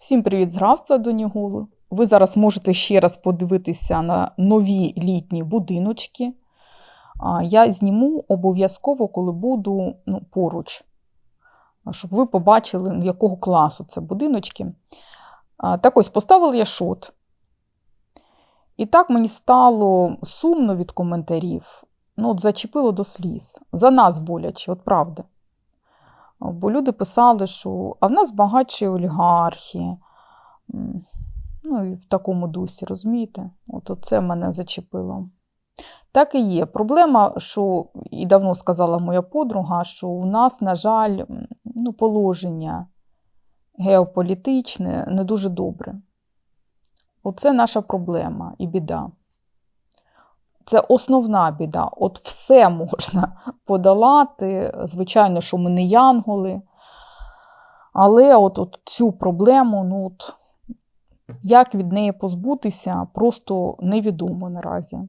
Всім привіт з до Нігулу. Ви зараз можете ще раз подивитися на нові літні будиночки. Я зніму обов'язково, коли буду ну, поруч, щоб ви побачили, ну, якого класу це будиночки. Так ось поставила я шот. І так мені стало сумно від коментарів. Ну, от зачепило до сліз. За нас боляче, от правда. Бо люди писали, що а в нас багатші олігархи. Ну, і в такому дусі, розумієте? От це мене зачепило. Так і є. Проблема, що і давно сказала моя подруга, що у нас, на жаль, ну, положення геополітичне не дуже добре. Оце наша проблема і біда. Це основна біда. От все можна подолати. Звичайно, що ми не янголи. Але от, от цю проблему, ну от, як від неї позбутися, просто невідомо наразі.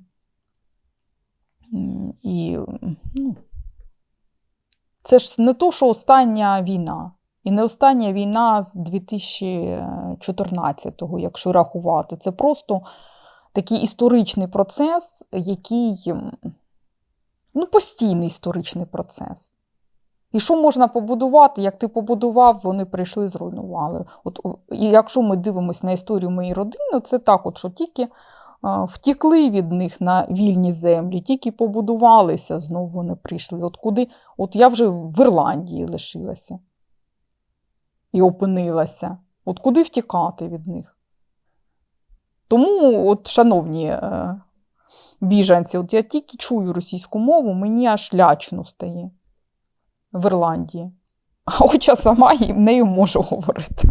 І ну, це ж не то, що остання війна. І не остання війна з 2014-го, якщо рахувати. Це просто такий історичний процес, який ну, постійний історичний процес. І що можна побудувати? Як ти побудував, вони прийшли, зруйнували. От, і якщо ми дивимося на історію моєї родини, це так, от, що тільки втікли від них на вільні землі, тільки побудувалися, знову вони прийшли. От куди? От я вже в Ірландії лишилася і опинилася. От куди втікати від них? Тому, от, шановні е, біженці, от я тільки чую російську мову, мені аж лячно стає в Ірландії. А хоча сама і нею можу говорити.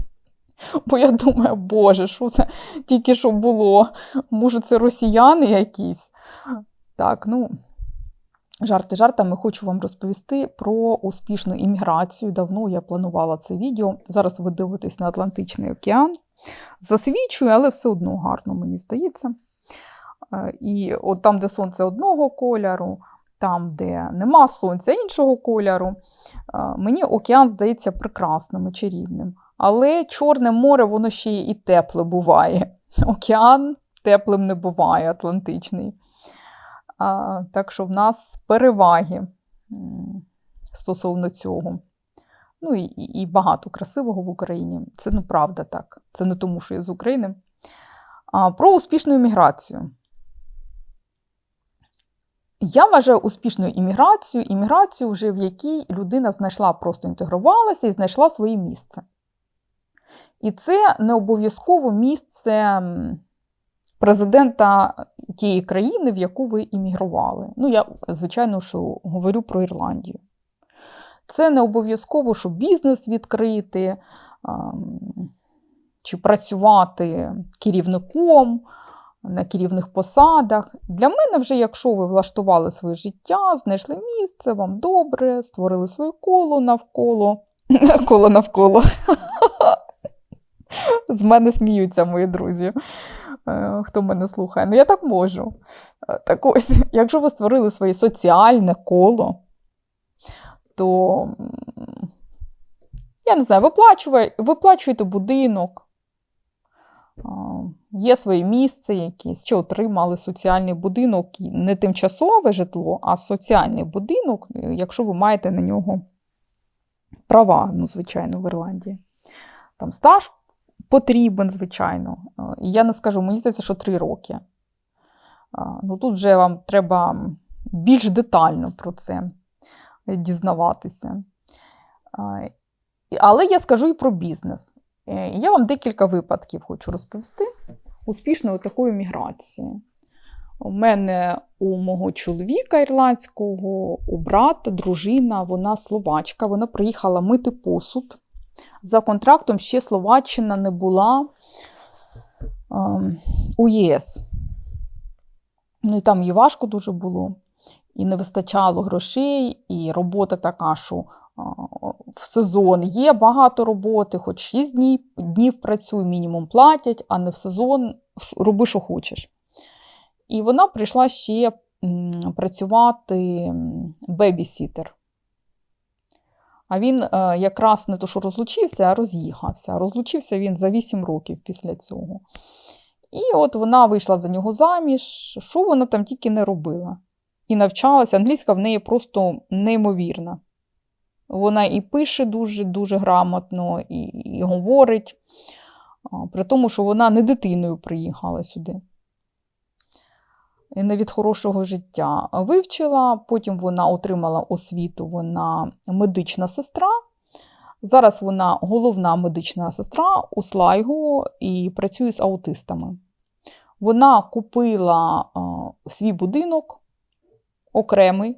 Бо я думаю, Боже, що це тільки що було? Може, це росіяни якісь? Так, ну, жарти жартами хочу вам розповісти про успішну імміграцію. Давно я планувала це відео. Зараз ви дивитесь на Атлантичний океан. Засвічує, але все одно гарно, мені здається. Е, І от там, де сонце одного кольору, там, де нема сонця іншого кольору, е, мені океан здається прекрасним і чарівним. Але Чорне море, воно ще і тепле буває. Океан теплим не буває, Атлантичний. Так що в нас переваги стосовно цього. Ну і, і багато красивого в Україні. Це ну правда так. Це не тому, що я з України. А, Про успішну імміграцію. Я вважаю успішною імміграцію, імміграцію, вже в якій людина знайшла, просто інтегрувалася і знайшла своє місце. І це не обов'язково місце президента тієї країни, в яку ви іммігрували. Ну, я, звичайно, що говорю про Ірландію. Це не обов'язково, щоб бізнес відкрити, чи працювати керівником на керівних посадах. Для мене, вже, якщо ви влаштували своє життя, знайшли місце, вам добре, створили своє коло навколо. Коло навколо. З мене сміються мої друзі, е, хто мене слухає. Ну, я так можу. Е, Так ось, якщо ви створили своє соціальне коло, то я не знаю, виплачує- виплачуєте будинок, є своє місце якесь, чи отримали соціальний будинок, не тимчасове житло, а соціальний будинок, е, якщо ви маєте на нього права, ну, звичайно, в Ірландії. Там стаж потрібен, звичайно. Е, я не скажу, мені здається, що три роки. Ну, тут вже вам треба більш детально про це дізнаватися. Але я скажу і про бізнес. Е, Я вам декілька випадків хочу розповісти успішної такої міграції. У мене у мого чоловіка ірландського, у брата, дружина, вона словачка, вона приїхала мити посуд. За контрактом ще Словаччина не була ем, у ЄС. Ну і там їй важко дуже було, і не вистачало грошей, і робота така, що в сезон є багато роботи, хоч 6 днів, днів працюй, мінімум платять, а не в сезон роби, що хочеш. І вона прийшла ще працювати бебісітер. А він е, якраз не то, що розлучився, а роз'їхався. Розлучився він за 8 років після цього. І от вона вийшла за нього заміж, що вона там тільки не робила. І навчалася. Англійська в неї просто неймовірна. Вона і пише дуже-дуже грамотно, і, і говорить, при тому, що вона не дитиною приїхала сюди. Не від хорошого життя вивчила, потім вона отримала освіту, вона медична сестра. Зараз вона головна медична сестра у Слайгу і працює з аутистами. Вона купила а, свій будинок окремий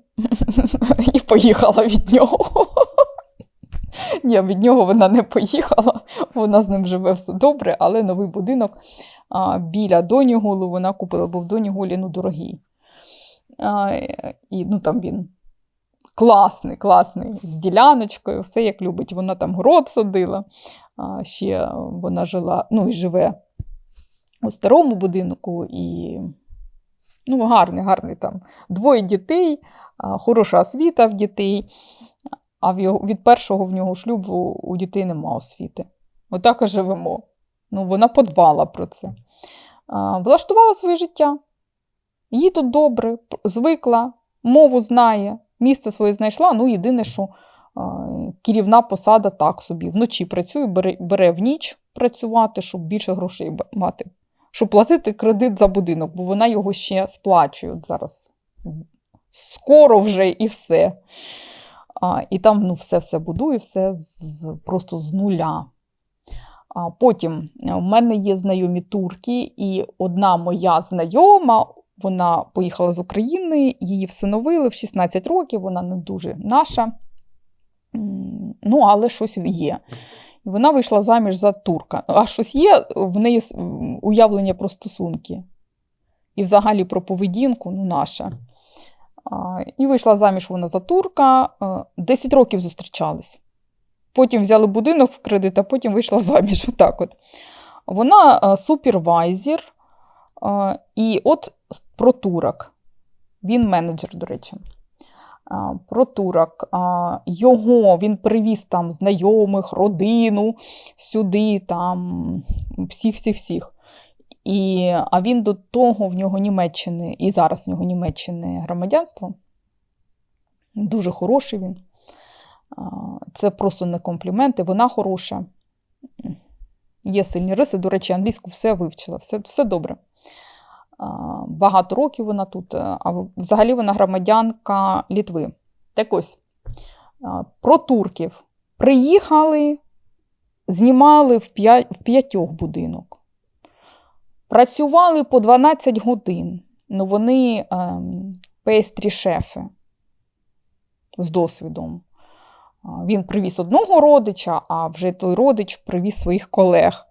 і поїхала від нього. Ні, від нього вона не поїхала, вона з ним живе все добре, але новий будинок а, біля Донігулу вона купила, бо в Донігулі ну, дорогий. А, і ну, там він класний, класний, з діляночкою, все як любить. Вона там город садила, а, ще вона жила, ну і живе у старому будинку, і ну, гарний, гарний там. Двоє дітей, хороша освіта в дітей. А в його, від першого в нього шлюбу у дітей нема освіти. Отак і живемо. Ну, Вона подбала про це. Влаштувала своє життя. Їй тут добре, звикла, мову знає, місце своє знайшла. Ну, єдине, що керівна посада так собі. Вночі працює, бере, бере в ніч працювати, щоб більше грошей мати. Щоб платити кредит за будинок, бо вона його ще сплачує зараз. Скоро вже і все. А, і там ну, все-все будує, все з, просто з нуля. А, потім е, у мене є знайомі турки, і одна моя знайома, вона поїхала з України, її всиновили в 16 років, вона не дуже наша. Ну, але щось є. Вона вийшла заміж за турка. А щось є в неї уявлення про стосунки. І взагалі про поведінку, ну, наша. І вийшла заміж вона за турка. е, 10 років зустрічались. Потім взяли будинок в кредит, а потім вийшла заміж. Отак от. Вона супервайзер. І от про турок. Він менеджер, до речі. Про турок. Його він привіз там знайомих, родину сюди, там всіх-всіх-всіх. І, а він до того в нього Німеччини, і зараз в нього Німеччини громадянство. Дуже хороший він. Це просто не компліменти, вона хороша. Є сильні риси, до речі, англійську все вивчила, все, все добре. А, Багато років вона тут, е, а взагалі вона громадянка Літви. Так ось, про турків. Приїхали, знімали в п'ятьох будинок. Працювали по 12 годин. Ну, вони ем, пейстрі шефи з досвідом. Він привіз одного родича, а вже той родич привіз своїх колег.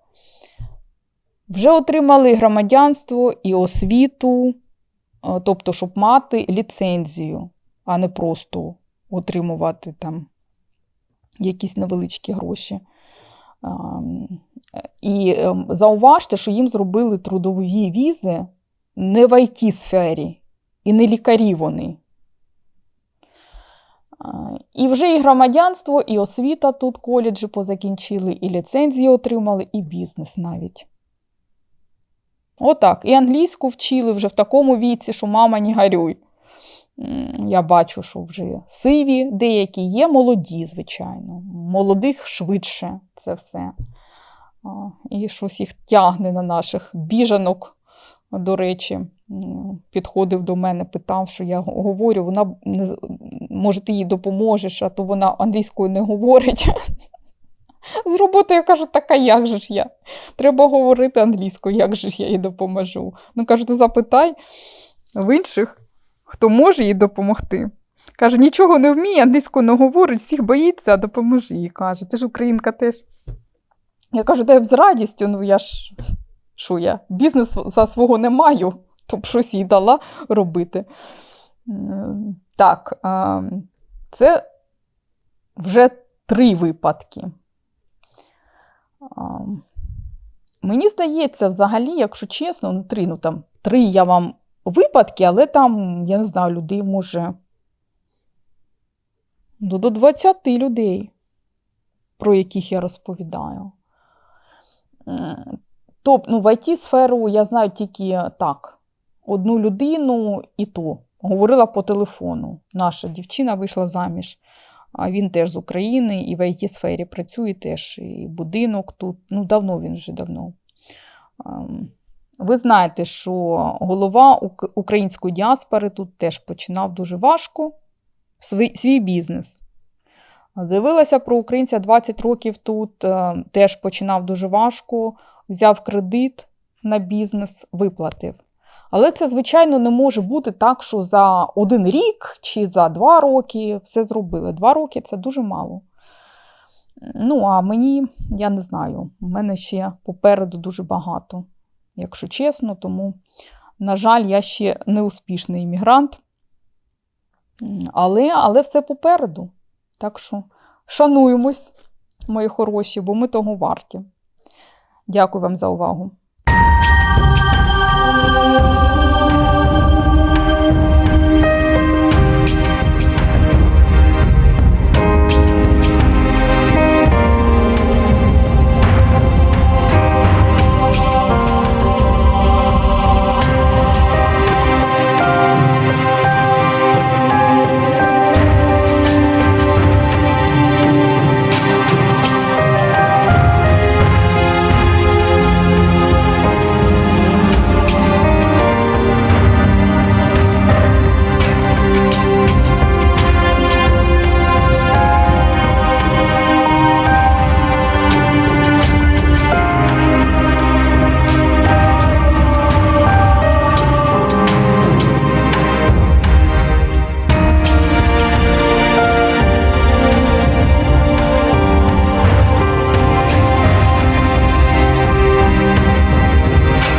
Вже отримали громадянство і освіту, е, тобто, щоб мати ліцензію, а не просто отримувати там якісь невеличкі гроші. І ем, зауважте, що їм зробили трудові візи не в it сфері і не лікарі вони. І вже і громадянство, і освіта тут коледжі позакінчили, і ліцензії отримали, і бізнес навіть. Отак. І англійську вчили вже в такому віці, що мама не горюй. Я бачу, що вже сиві деякі є, молоді, звичайно. Молодих швидше це все. І щось їх тягне на наших біжанок, до речі. Підходив до мене, питав, що я говорю, вона може, ти їй допоможеш, а то вона англійською не говорить. З роботи я кажу, така як же ж я? Треба говорити англійською, як же ж я їй допоможу. Ну, кажу, ти запитай в інших, хто може їй допомогти. Каже, нічого не вміє, англійською не говорить, всіх боїться, допоможи їй. Каже, ти ж українка теж. Я кажу, та я б з радістю, ну я ж що я, бізнес за свого не маю, то щось їй дала робити. Так, це вже три випадки. Мені здається, взагалі, якщо чесно, ну три, ну там три я вам випадки, але там, я не знаю, людей може ну, до 20 людей. про яких я розповідаю. Тобто, ну, в IT-сферу я знаю тільки так, одну людину і то. Говорила по телефону. Наша дівчина вийшла заміж. Він теж з України і в IT-сфері працює теж, і будинок тут. Ну, давно він вже давно. Ем, Ви знаєте, що голова української діаспори тут теж починав дуже важко свій, свій бізнес. Дивилася про українця 20 років тут, е, теж починав дуже важко, взяв кредит на бізнес, виплатив. Але це, звичайно, не може бути так, що за один рік чи за два роки все зробили. Два роки це дуже мало. Ну, а мені, я не знаю, у мене ще попереду дуже багато, якщо чесно, тому, на жаль, я ще не успішний іммігрант. Але, але все попереду. Так що шануємось, мої хороші, бо ми того варті. Дякую вам за увагу. Música